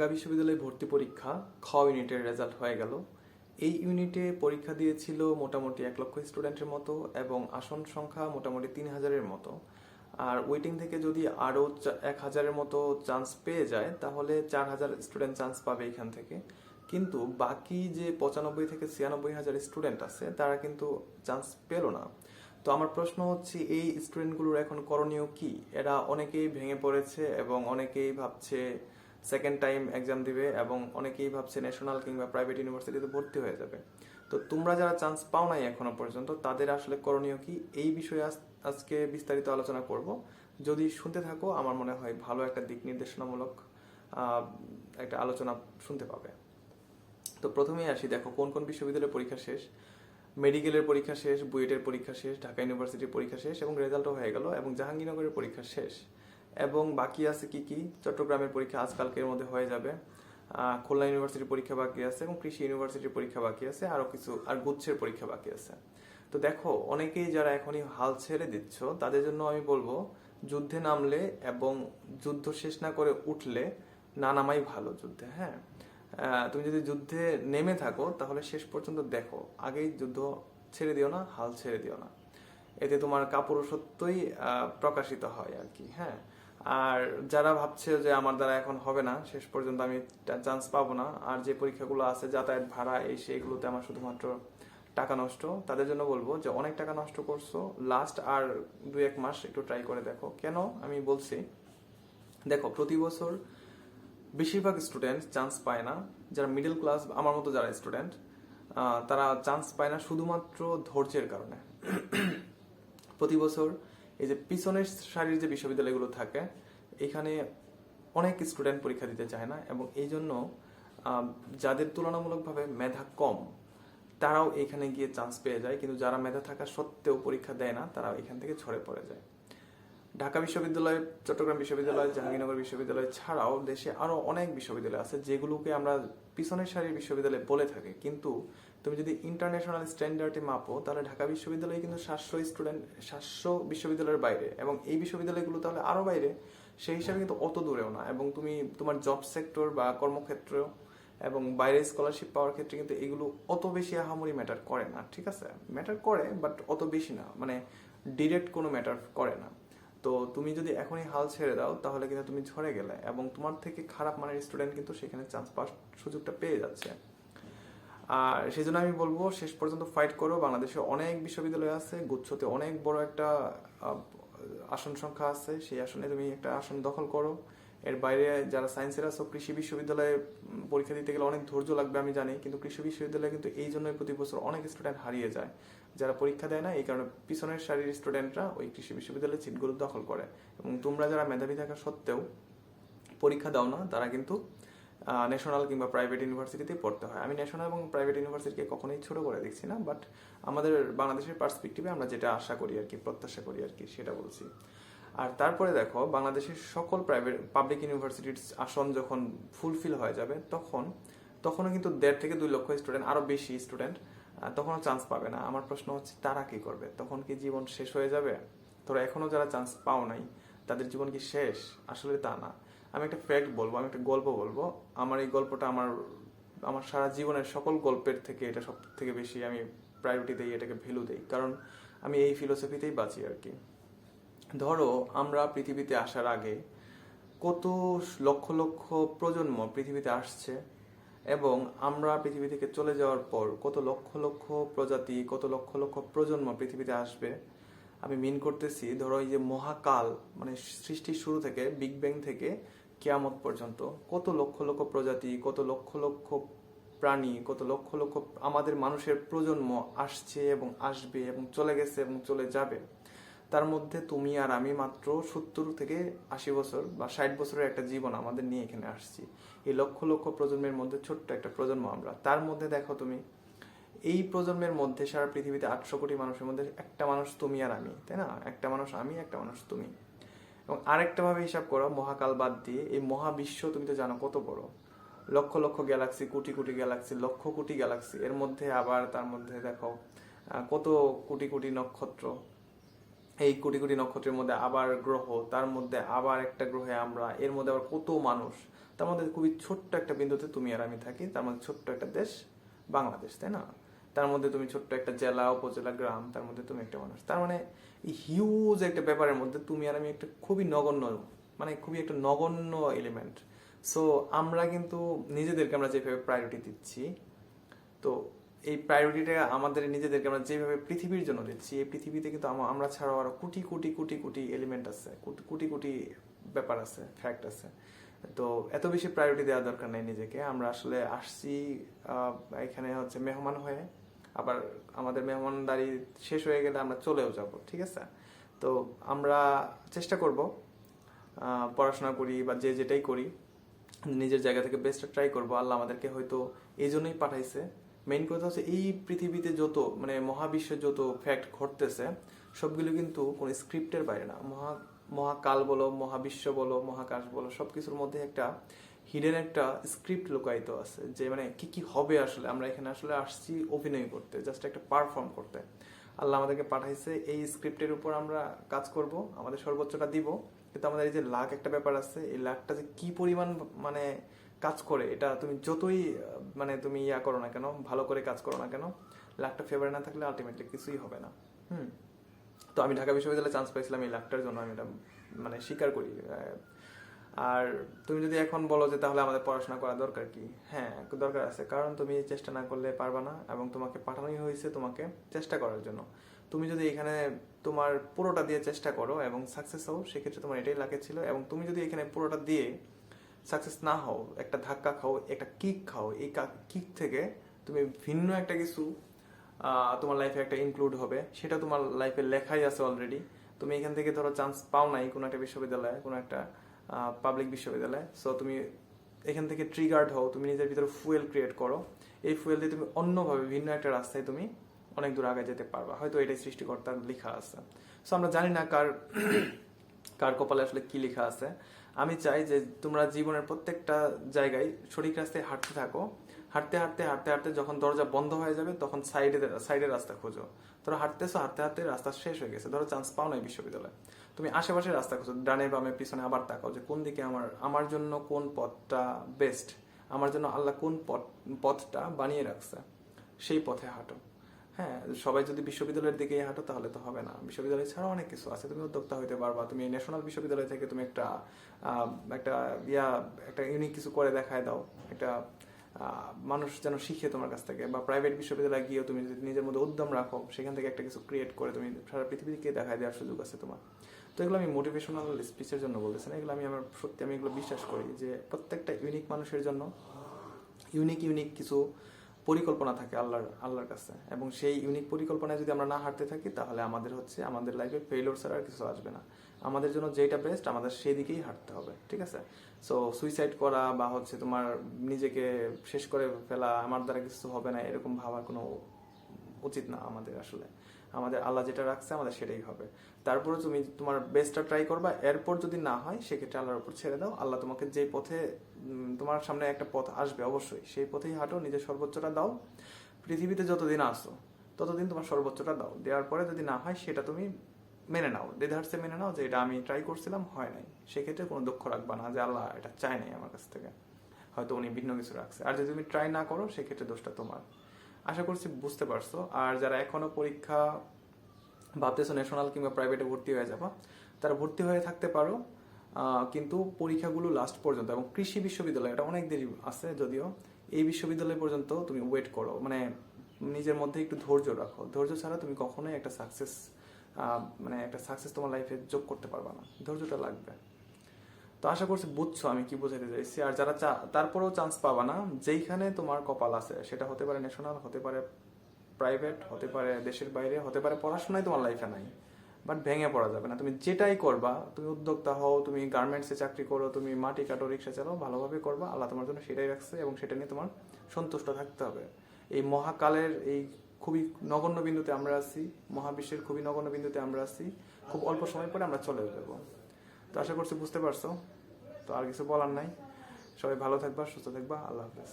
ঢাকা বিশ্ববিদ্যালয়ে ভর্তি পরীক্ষা, খ ইউনিটের রেজাল্ট হয়ে গেল। এই ইউনিটে পরীক্ষা দিয়েছিল মোটামুটি এক লক্ষ স্টুডেন্টের মতো এবং আসন সংখ্যা মোটামুটি তিন হাজারের মতো। আর ওয়েটিং থেকে যদি আরও এক হাজারের মতো চান্স পেয়ে যায়, তাহলে চার হাজার স্টুডেন্ট চান্স পাবে এখান থেকে। কিন্তু বাকি যে পঁচানব্বই থেকে ছিয়ানব্বই হাজার স্টুডেন্ট আছে, তারা কিন্তু চান্স পেল না। তো আমার প্রশ্ন হচ্ছে, এই স্টুডেন্টগুলোর এখন করণীয় কি? এরা অনেকেই ভেঙে পড়েছে এবং অনেকেই ভাবছে সেকেন্ড টাইম এক্সাম দিবে এবং অনেকেই ভাবছে ন্যাশনাল কিংবা প্রাইভেট ইউনিভার্সিটিতে ভর্তি হয়ে যাবে। তো তোমরা যারা চান্স পাও নাই এখনও পর্যন্ত, তাদের আসলে করণীয় কি? এই বিষয়ে আজ- আজকে বিস্তারিত আলোচনা করব। যদি শুনতে থাকো, আমার মনে হয় ভালো একটা দিক নির্দেশনামূলক একটা আলোচনা শুনতে পাবে। তো প্রথমেই আসি, দেখো কোন কোন বিশ্ববিদ্যালয়ের পরীক্ষা শেষ। মেডিকেলের পরীক্ষা শেষ, বুয়েটের পরীক্ষা শেষ, ঢাকা ইউনিভার্সিটির পরীক্ষা শেষ এবং রেজাল্টও হয়ে গেল এবং জাহাঙ্গীরনগরের পরীক্ষা শেষ। এবং বাকি আছে কি কি? চট্টগ্রামের পরীক্ষা আজকালকের মধ্যে হয়ে যাবে। খুলনা ইউনিভার্সিটির পরীক্ষা বাকি আছে এবং কৃষি ইউনিভার্সিটির পরীক্ষা বাকি আছে, আরও কিছু, আর গুচ্ছের পরীক্ষা বাকি আছে। তো দেখো, অনেকেই যারা এখনই হাল ছেড়ে দিচ্ছ, তাদের জন্য আমি বলব, যুদ্ধে নামলে এবং যুদ্ধ শেষ না করে উঠলে না নামাই ভালো যুদ্ধে হ্যাঁ? তুমি যদি যুদ্ধে নেমে থাকো, তাহলে শেষ পর্যন্ত দেখো, আগেই যুদ্ধ ছেড়ে দিও না, হাল ছেড়ে দিও না। এতে তোমার কাপুরুষত্বই প্রকাশিত হয় আর কি হ্যাঁ? আর যারা ভাবছে যে আমার দ্বারা এখন হবে না, শেষ পর্যন্ত আমি চান্স পাবো না। আর যে পরীক্ষাগুলো আছে, যাতায়াত ভাড়া, এই সেইগুলোতে আমার শুধুমাত্র টাকা নষ্ট। তাদের জন্য বলব যে অনেক টাকা নষ্ট করছ। লাস্ট আর দু এক মাস একটু ট্রাই করে দেখো। কেন? আমি বলছি, দেখো, প্রতি বছর বেশিরভাগ স্টুডেন্ট চান্স পায় না। যারা মিডল ক্লাস আমার মতো যারা স্টুডেন্ট তারা চান্স পায় না শুধুমাত্র ধৈর্যের কারণে। প্রতি বছর এই যে পিছনের সারির যে বিশ্ববিদ্যালয়গুলো থাকে, এখানে অনেক স্টুডেন্ট পরীক্ষা দিতে চায় না এবং এই জন্য যাদের তুলনামূলকভাবে মেধা কম, তারাও এখানে গিয়ে চান্স পেয়ে যায়। কিন্তু যারা মেধা থাকা সত্ত্বেও পরীক্ষা দেয় না তারা এখান থেকে ছড়ে পড়ে যায়। ঢাকা বিশ্ববিদ্যালয়, চট্টগ্রাম বিশ্ববিদ্যালয়, জাহাঙ্গীরনগর বিশ্ববিদ্যালয় ছাড়াও দেশে আরও অনেক বিশ্ববিদ্যালয় আছে যেগুলোকে আমরা পিছনের সারির বিশ্ববিদ্যালয় বলে থাকি। কিন্তু তুমি যদি ইন্টারন্যাশনাল স্ট্যান্ডার্ডে মাপো, তাহলে ঢাকা বিশ্ববিদ্যালয় কিন্তু সাতশো স্টুডেন্ট সাতশো বিশ্ববিদ্যালয়ের বাইরে। এবং এই বিশ্ববিদ্যালয়গুলো তাহলে আরও বাইরে। সেই হিসাবে কিন্তু অত দূরেও না। এবং তুমি তোমার জব সেক্টর বা কর্মক্ষেত্র এবং বাইরে স্কলারশিপ পাওয়ার ক্ষেত্রে কিন্তু এগুলো অত বেশি আহামরি ম্যাটার করে না, ঠিক আছে? ম্যাটার করে বাট অত বেশি না। মানে ডিরেক্ট কোনো ম্যাটার করে না। তো তুমি যদি এখনই হাল ছেড়ে দাও, তাহলে কিন্তু তুমি ঝরে গেলে। এবং তোমার থেকে খারাপ মানের স্টুডেন্ট কিন্তু সেখানে চান্স পাওয়ার সুযোগটা পেয়ে যাচ্ছে। আর সেই জন্য আমি বলব, শেষ পর্যন্ত ফাইট করো। বাংলাদেশে অনেক বিশ্ববিদ্যালয় আছে, গুচ্ছতে অনেক বড় একটা আসন সংখ্যা আছে। সেই আসনে তুমি একটা আসন দখল করো। এর বাইরে যারা সায়েন্সের আছো, কৃষি বিশ্ববিদ্যালয়ে পরীক্ষা দিতে গেলে অনেক ধৈর্য লাগবে আমি জানি। কিন্তু কৃষি বিশ্ববিদ্যালয়ে কিন্তু এই জন্যই প্রতি বছর অনেক স্টুডেন্ট হারিয়ে যায়। যারা পরীক্ষা দেয় না, এই কারণে পিছনের সারির স্টুডেন্টরা ওই কৃষি বিশ্ববিদ্যালয়ের সিটগুলো দখল করে। এবং তোমরা যারা মেধাবী থাকা সত্ত্বেও পরীক্ষা দাও না, তারা কিন্তু ন্যাশনাল কিংবা প্রাইভেট ইউনিভার্সিটিতে পড়তে হয়। আমি ন্যাশনাল এবং প্রাইভেট ইউনিভার্সিটিকে কখনোই ছোট করে দেখছি না বাট আমাদের বাংলাদেশের পার্সপেক্টিভে আমরা যেটা আশা করি আর কি, প্রত্যাশা করি আর কি, সেটা বলছি। আর তারপরে দেখো, বাংলাদেশের সকল প্রাইভেট পাবলিক ইউনিভার্সিটির আসন যখন ফুলফিল হয়ে যাবে, তখন, তখনও কিন্তু দেড় থেকে দুই লক্ষ স্টুডেন্ট আরও বেশি স্টুডেন্ট তখনও চান্স পাবে না। আমার প্রশ্ন হচ্ছে, তারা কি করবে? তখন কি জীবন শেষ হয়ে যাবে? তোরা এখনও যারা চান্স পাও নাই, তাদের জীবন কি শেষ? আসলে তা না। আমি একটা ফ্যাক্ট বলব, আমি একটা গল্প বলব। আমার এই গল্পটা আমার আমার সারা জীবনের সকল গল্পের থেকে এটা সব থেকে বেশি আমি প্রায়োরিটি দিই, এটাকে ভ্যালু দিই। কারণ আমি এই ফিলোসফিতেই বাঁচি আর কি। ধরো, আমরা পৃথিবীতে আসার আগে কত লক্ষ লক্ষ প্রজন্ম পৃথিবীতে আসছে এবং আমরা পৃথিবী থেকে চলে যাওয়ার পর কত লক্ষ লক্ষ প্রজাতি, কত লক্ষ লক্ষ প্রজন্ম পৃথিবীতে আসবে। আমি মিন করতেছি, ধরো এই যে মহাকাল মানে সৃষ্টির শুরু থেকে বিগ ব্যাং থেকে কেয়ামত পর্যন্ত কত লক্ষ লক্ষ প্রজাতি, কত লক্ষ লক্ষ প্রাণী, কত লক্ষ লক্ষ আমাদের মানুষের প্রজন্ম আসছে এবং আসবে এবং চলে গেছে এবং চলে যাবে। তার মধ্যে তুমি আর আমি মাত্র সত্তর থেকে আশি বছর বা ষাট বছরের একটা জীবন আমাদের নিয়ে এখানে আসছি। এই লক্ষ লক্ষ প্রজন্মের মধ্যে ছোট্ট একটা প্রজন্ম আমরা। তার মধ্যে দেখো তুমি, এই প্রজন্মের মধ্যে সারা পৃথিবীতে আটশো কোটি মানুষের মধ্যে একটা মানুষ তুমি আর আমি, তাই না? একটা মানুষ আমি, একটা মানুষ তুমি। এবং আরেকটা ভাবে হিসাব করো, মহাকাল বাদ দিয়ে এই মহাবিশ্ব তুমি তো জানো কত বড়। Lakh lakh Galaxy crore crore Galaxy lakh crore Galaxy এর মধ্যে আবার তার মধ্যে দেখো কত কোটি কোটি নক্ষত্র। এই কোটি কোটি নক্ষত্রের মধ্যে আবার গ্রহ, তার মধ্যে আবার একটা গ্রহে আমরা, এর মধ্যে আবার কত মানুষ। তার মধ্যে খুবই ছোট্ট একটা বিন্দুতে তুমি আর আমি থাকি, তার মধ্যে ছোট্ট একটা দেশ বাংলাদেশ, তাই না? তার মধ্যে তুমি ছোট্ট একটা জেলা, উপজেলা, গ্রাম, তার মধ্যে তুমি একটা মানুষ। তার মানে এই হিউজ একটা ব্যাপারের মধ্যে তুমি আর আমি একটা খুবই নগণ্য মানে খুবই একটা নগণ্য এলিমেন্ট সো আমরা কিন্তু নিজেদেরকে আমরা যেভাবে প্রায়োরিটি দিচ্ছি, তো এই প্রায়োরিটিটা আমাদের নিজেদেরকে আমরা যেভাবে পৃথিবীর জন্য দিচ্ছি, এই পৃথিবীতে কিন্তু আমরা ছাড়াও আরও কোটি কোটি কোটি কোটি এলিমেন্ট আছে, কোটি কোটি ব্যাপার আছে ফ্যাক্ট আছে। তো এত বেশি প্রায়োরিটি দেওয়ার দরকার নেই নিজেকে। আমরা আসলে আসছি এখানে হচ্ছে মেহমান হয়ে। আবার আমাদের মেহমানদারি শেষ হয়ে গেলে আমরা চলেও যাব, ঠিক আছে? তো আমরা চেষ্টা করব পড়াশোনা করি বা যে যেটাই করি, নিজের জায়গা থেকে বেস্টটা ট্রাই করব। আল্লাহ আমাদেরকে হয়তো এই জন্যই পাঠাইছে। মেইন কথা হচ্ছে এই পৃথিবীতে যত মানে মহাবিশ্বে যত ফ্যাক্ট ঘটতেছে, সবগুলো কিন্তু কোনো স্ক্রিপ্টের বাইরে না। মহা, মহাকাল বলো, মহাবিশ্ব বলো, মহাকাশ বলো, সবকিছুর মধ্যে একটা হিডেন একটা স্ক্রিপ্ট লুকায়িত আছে, যে মানে কি কি হবে আসলে, আমরা এখানে আসলে আসছি অভিনয় করতে জাস্ট একটা পারফর্ম করতে। আল্লাহ আমাদেরকে পাঠাইছে, এই স্ক্রিপ্টের উপর আমরা কাজ করব, আমাদের সর্বোচ্চটা দিব, কিন্তু আমাদের এই যে লাখ একটা ব্যাপার আছে, এই লাখটা যে কি পরিমাণ মানে কাজ করে, এটা তুমি যতই মানে তুমি ইয়া করো না কেন, ভালো করে কাজ করো না কেন, লাখটা ফেভারে না থাকলে আলটিমেটলি কিছুই হবে না। হুম। তো আমি ঢাকা বিশ্ববিদ্যালয়ে চান্স পাইছিলাম এই লাখটার জন্য, আমি এটা মানে স্বীকার করি। আর তুমি যদি এখন বলো যে তাহলে আমাদের পড়াশোনা করা দরকার কি? হ্যাঁ দরকার আছে। কারণ তুমি চেষ্টা না করলে পারবা না এবং তোমাকে পাঠানোই হয়েছে তোমাকে চেষ্টা করার জন্য। তুমি যদি এখানে তোমার পুরোটা দিয়ে চেষ্টা করো এবং সাকসেস হও, সেক্ষেত্রে তোমার এটাই লাগে ছিল। এবং তুমি যদি এখানে পুরোটা দিয়ে সাকসেস না হও, একটা ধাক্কা খাও, একটা কিক খাও, এই কিক থেকে তুমি ভিন্ন একটা কিছু তোমার লাইফে একটা ইনক্লুড হবে। সেটা তোমার লাইফে লেখাই আছে অলরেডি তুমি এখান থেকে ধরো চান্স পাও নাই কোনো একটা বিশ্ববিদ্যালয়ে, কোনো একটা পাবলিক বিশ্ববিদ্যালয়ে। সো তুমি এখান থেকে ট্রিগার্ড হও, তুমি নিজের ভিতরে ফুয়েল ক্রিয়েট করো। এই ফুয়েল দিয়ে তুমি অন্যভাবে ভিন্ন একটা রাস্তায় তুমি অনেক দূর আগে যেতে পারবা। হয়তো এটাই সৃষ্টিকর্তার লেখা আছে। সো আমরা জানি না কার কার কপালে আসলে কি লেখা আছে। আমি চাই যে তোমরা জীবনের প্রত্যেকটা জায়গায় সঠিক রাস্তায় হাঁটতে থাকো। হাঁটতে হাঁটতে হাঁটতে হাঁটতে যখন দরজা বন্ধ হয়ে যাবে, তখন সাইডে সাইডে রাস্তা খোঁজো। ধরো হাঁটতেছো, হাঁটতে হাঁটতে রাস্তা শেষ হয়ে গেছে। ধরো চান্স পাও নাই বিশ্ববিদ্যালয়ে। তুমি আশেপাশে রাস্তা খোঁজো, ডানে, বামে, পিছনে আবার তাকাও যে কোন দিকে আমার আমার জন্য কোন পথটা বেস্ট আমার জন্য আল্লাহ কোন পথ, পথটা বানিয়ে রাখছে। সেই পথে হাঁটো। হ্যাঁ সবাই যদি বিশ্ববিদ্যালয়ের দিকে হাঁটো, তাহলে তো হবে না। বিশ্ববিদ্যালয় ছাড়াও অনেক কিছু আছে। তুমি উদ্যোক্তা হইতে পারবা। তুমি ন্যাশনাল বিশ্ববিদ্যালয় থেকে তুমি একটা একটা ইয়া, একটা ইউনিক কিছু করে দেখায় দাও। একটা মানুষ যেন শিখে তোমার কাছ থেকে, বা প্রাইভেট বিশ্ববিদ্যালয়ে গিয়েও তুমি যদি নিজের মধ্যে উদ্যম রাখো, সেখান থেকে একটা কিছু ক্রিয়েট করে তুমি সারা পৃথিবীকে দেখায় দেওয়ার সুযোগ আছে তোমার। তো এগুলো আমি মোটিভেশনাল স্পিচের জন্য বলতেছি না, এগুলো আমি আমার সত্যি আমি এগুলো বিশ্বাস করি যে প্রত্যেকটা ইউনিক মানুষের জন্য ইউনিক ইউনিক কিছু পরিকল্পনা থাকে আল্লাহর আল্লাহর কাছে। এবং সেই ইউনিক পরিকল্পনায় যদি আমরা না হাঁটতে থাকি, তাহলে আমাদের হচ্ছে, আমাদের লাইফে ফেলোর ছাড়া আর কিছু আসবে না। আমাদের জন্য যেটা বেস্ট আমাদের সেই দিকেই হাঁটতে হবে, ঠিক আছে? সো সুইসাইড করা বা হচ্ছে তোমার নিজেকে শেষ করে ফেলা, আমার দ্বারা কিছু হবে না, এরকম ভাবার কোনো উচিত না আমাদের আসলে। আমাদের আল্লাহ যেটা রাখছে আমাদের সেটাই হবে। তারপরে তুমি তোমার বেস্টটা ট্রাই করবা, এরপর যদি না হয়, সেক্ষেত্রে আল্লাহর উপর ছেড়ে দাও। আল্লাহ তোমাকে যে পথে তোমার সামনে একটা পথ আসবে অবশ্যই, সেই পথেই হাঁটো, নিজের সর্বোচ্চটা দাও। পৃথিবীতে যতদিন আসো ততদিন তোমার সর্বোচ্চটা দাও। দেওয়ার পরে যদি না হয়, সেটা তুমি মেনে নাও। দেধারসে মেনে নাও যে এটা আমি ট্রাই করছিলাম, হয় নাই। সেক্ষেত্রে কোনো দুঃখ রাখবা না যে আল্লাহ এটা চায় নাই আমার কাছ থেকে। হয়তো উনি ভিন্ন কিছু রাখছে। আর যদি তুমি ট্রাই না করো, সেক্ষেত্রে দোষটা তোমার। আশা করছি বুঝতে পারছ। আর যারা এখনও পরীক্ষা ভাবতেছো ন্যাশনাল কিংবা প্রাইভেটে ভর্তি হয়ে যাবা, তারা ভর্তি হয়ে থাকতে পারো কিন্তু পরীক্ষাগুলো লাস্ট পর্যন্ত এবং কৃষি বিশ্ববিদ্যালয়, এটা অনেক দেরি আছে যদিও, এই বিশ্ববিদ্যালয় পর্যন্ত তুমি ওয়েট করো মানে নিজের মধ্যে একটু ধৈর্য রাখো। ধৈর্য ছাড়া তুমি কখনোই একটা সাকসেস মানে একটা সাকসেস তোমার লাইফে যোগ করতে পারবা না। ধৈর্যটা লাগবে। তো আশা করছি বুঝছ আমি কি বোঝাতে চাইছি। আর যারা তারপরেও চান্স পাবা না, যেইখানে তোমার কপাল আছে, সেটা হতে পারে ন্যাশনাল হতে পারে প্রাইভেট হতে পারে দেশের বাইরে, হতে পারে পড়াশোনায় তোমার লাইফে নাই। বাট ভেঙে পড়া যাবে না। তুমি যেটাই করবা, তুমি উদ্যোক্তা হও, তুমি গার্মেন্টসে চাকরি করো, তুমি মাটি কাটো, রিক্সা চালাও, ভালোভাবে করবা, আল্লাহ তোমার জন্য সেটাই রাখছে এবং সেটা নিয়ে তোমার সন্তুষ্ট থাকতে হবে। এই মহাকালের এই খুবই নগণ্য বিন্দুতে আমরা আছি, মহাবিশ্বের খুবই নগণ্য বিন্দুতে আমরা আছি, খুব অল্প সময় পরে আমরা চলে যাব। তো আশা করছি বুঝতে পারছ। তো আর কিছু বলার নাই। সবাই ভালো থাকবা, সুস্থ থাকবা। আল্লাহ হাফেজ।